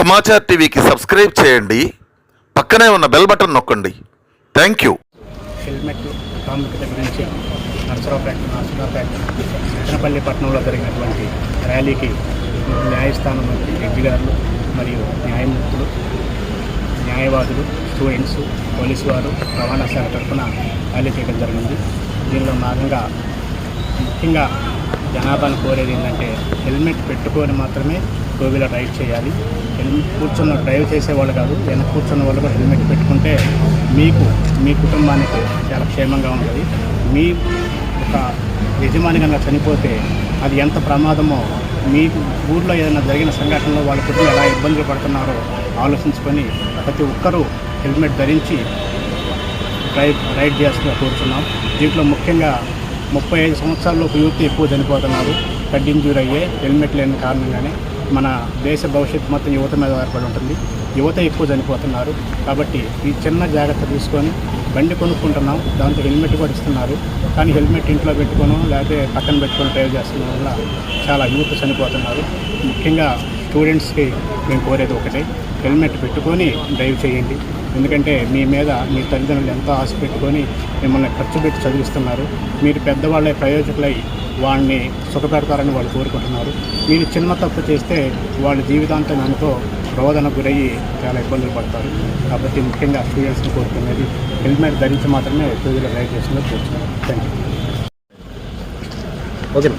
సమాచార్ టీవీకి సబ్స్క్రైబ్ చేయండి. పక్కనే ఉన్న బెల్ బటన్ నొక్కండి. Thank you. హెల్మెట్ ప్రాముఖ్యత గురించి నరసరావుపేట నరసరావుపేట చిన్నపల్లి పట్టణంలో జరిగినటువంటి ర్యాలీకి న్యాయస్థానం నుంచి జడ్జి గారు మరియు న్యాయమూర్తులు న్యాయవాదులు స్టూడెంట్స్ పోలీసు వారు రవాణా శాఖ తరఫున ర్యాలీ చేయడం జరిగింది. దీనిలో భాగంగా ముఖ్యంగా జనాభాను కోరేది ఏంటంటే హెల్మెట్ పెట్టుకొని మాత్రమే టూ వీలర్ రైడ్ చేయాలి. హెల్మెట్ కూర్చున్న డ్రైవ్ చేసే వాళ్ళు కాదు వెనక కూర్చున్న వాళ్ళు కూడా హెల్మెట్ పెట్టుకుంటే మీకు మీ కుటుంబానికి చాలా క్షేమంగా ఉంటుంది. మీ ఒక యజమాని కనుక చనిపోతే అది ఎంత ప్రమాదమో మీ ఊర్లో ఏదైనా జరిగిన సంఘటనలో వాళ్ళ కుటుంబం ఎలా ఇబ్బందులు పడుతున్నారో ఆలోచించుకొని ప్రతి ఒక్కరూ హెల్మెట్ ధరించి రైడ్ రైడ్ చేస్తున్నా కోరుతున్నాం దీంట్లో ముఖ్యంగా ముప్పై ఐదు సంవత్సరాల్లోపు యూత్ ఎక్కువ చనిపోతున్నారు. హెడ్ ఇంజూర్ అయ్యే హెల్మెట్ లేని కారణంగానే మన దేశ భవిష్యత్తు మొత్తం యువత మీద ఆధారపడి ఉంటుంది. యువత ఎక్కువ చనిపోతున్నారు. కాబట్టి ఈ చిన్న జాగ్రత్త తీసుకొని బండి కొనుక్కుంటున్నాం. దాంతో హెల్మెట్ కూడా ఇస్తున్నారు. కానీ హెల్మెట్ ఇంట్లో పెట్టుకోను లేకపోతే పక్కన పెట్టుకొని డ్రైవ్ చేస్తున్న వల్ల చాలా యూత్ చనిపోతున్నారు. ముఖ్యంగా స్టూడెంట్స్కి మేము కోరేది ఒకటే హెల్మెట్ పెట్టుకొని డ్రైవ్ చేయండి. ఎందుకంటే మీ మీద మీ తల్లిదండ్రులు ఎంతో ఆశ పెట్టుకొని మిమ్మల్ని ఖర్చు పెట్టి చదివిస్తున్నారు. మీరు పెద్దవాళ్ళే ప్రయోజకులై వాళ్ళని సుఖపెడతారని వాళ్ళు కోరుకుంటున్నారు. మీరు చిన్న తప్పు చేస్తే వాళ్ళ జీవితాంతం అనుకో రోదన గురయ్యి చాలా ఇబ్బందులు పడతారు. కాబట్టి ముఖ్యంగా స్టూడెంట్స్ని కోరుకునేది హెల్మెట్ ధరించి మాత్రమే టూ వీలర్ రైడ్ చేసిందో కోరుతున్నాను థ్యాంక్ యూ ఓకే.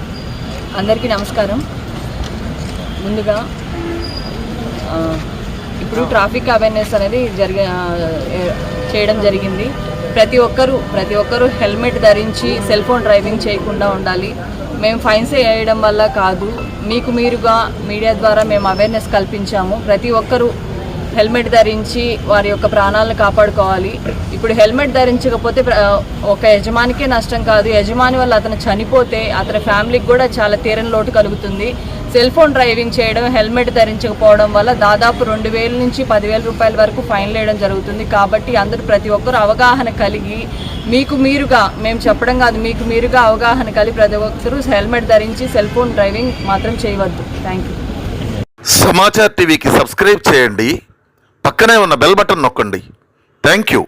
అందరికీ నమస్కారం. ముందుగా ఇప్పుడు ట్రాఫిక్ అవేర్నెస్ అనేది జరిగి చేయడం జరిగింది. ప్రతి ఒక్కరూ ప్రతి ఒక్కరూ హెల్మెట్ ధరించి సెల్ ఫోన్ డ్రైవింగ్ చేయకుండా ఉండాలి. మేము ఫైన్స్ వేయడం వల్ల కాదు. మీకు మీరుగా మీడియా ద్వారా మేము అవేర్నెస్ కల్పించాము. ప్రతి ఒక్కరూ హెల్మెట్ ధరించి వారి యొక్క ప్రాణాలను కాపాడుకోవాలి. ఇప్పుడు హెల్మెట్ ధరించకపోతే ఒక యజమానికే నష్టం కాదు. యజమాని వల్ల అతను చనిపోతే అతని ఫ్యామిలీకి కూడా చాలా తీరని లోటు కలుగుతుంది. సెల్ ఫోన్ డ్రైవింగ్ చేయడం హెల్మెట్ ధరించకపోవడం వల్ల దాదాపు రెండు వేల నుంచి పదివేల రూపాయల వరకు ఫైన్ వేయడం జరుగుతుంది. కాబట్టి అందరూ ప్రతి ఒక్కరు అవగాహన కలిగి మీకు మీరుగా మేము చెప్పడం కాదు మీకు మీరుగా అవగాహన కలిగి ప్రతి ఒక్కరూ హెల్మెట్ ధరించి సెల్ ఫోన్ డ్రైవింగ్ మాత్రం చేయవద్దు. థ్యాంక్ యూ సమాచార్ టీవీకి సబ్స్క్రైబ్ చేయండి. పక్కనే ఉన్న బెల్ బటన్ నొక్కండి. Thank you